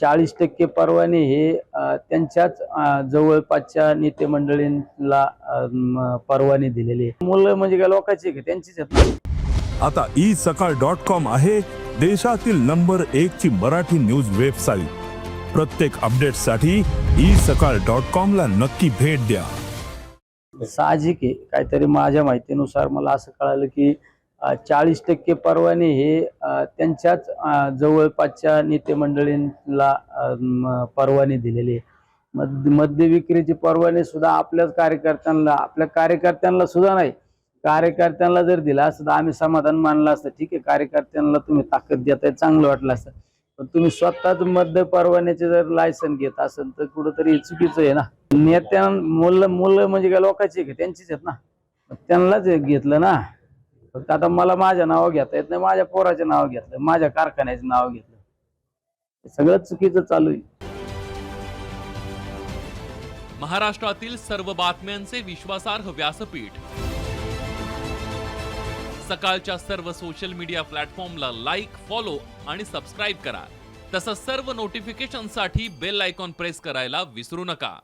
चाळीस टक्के परवाने हे त्यांच्याच जवळपासच्या नेते मंडळींना परवाने दिलेले. मुलं म्हणजे काय लोकांची का? त्यांचीच आहेत आता ई सकाळ डॉट कॉम आहे देशातील नंबर एक ची मराठी न्यूज वेबसाईट. प्रत्येक अपडेटसाठी ई सकाळ डॉट कॉम ला नक्की भेट द्या. साहजिक आहे काहीतरी माझ्या माहितीनुसार मला असं कळालं की चाळीस टक्के परवाने हे त्यांच्याच जवळपासच्या नेते मंडळींना परवाने दिलेले. मद मद्य विक्रीचे परवाने सुद्धा आपल्याच कार्यकर्त्यांना आपल्या कार्यकर्त्यांना सुद्धा नाही. कार्यकर्त्यांना जर दिला असतं तर आम्ही समाधान मानलं असतं. ठीक आहे कार्यकर्त्यांना तुम्ही ताकद देताय चांगलं वाटलं असतं. पण तुम्ही स्वतःच मद्य परवान्याचे जर लायसन घेत असेल तर कुठंतरी चुकीचं आहे ना. नेत्यां मुलं मुलं म्हणजे काय लोकांची का? त्यांचीच आहेत ना. त्यांनाच घेतलं ना. फक्त आता मला माझ्या नाव घेता येत नाही माझ्या पोराचे नाव घेतलं माझ्या कारखान्याचे नाव घेतलं. हे सगळं चुकीचं चालू आहे. महाराष्ट्रातील सर्व बातम्यांचे विश्वासार्ह व्यासपीठ. सकाळच्या सर्व सोशल मीडिया प्लॅटफॉर्मला लाईक फॉलो आणि सबस्क्राईब करा. तसंच सर्व नोटिफिकेशनसाठी बेल आयकॉन प्रेस करायला विसरू नका.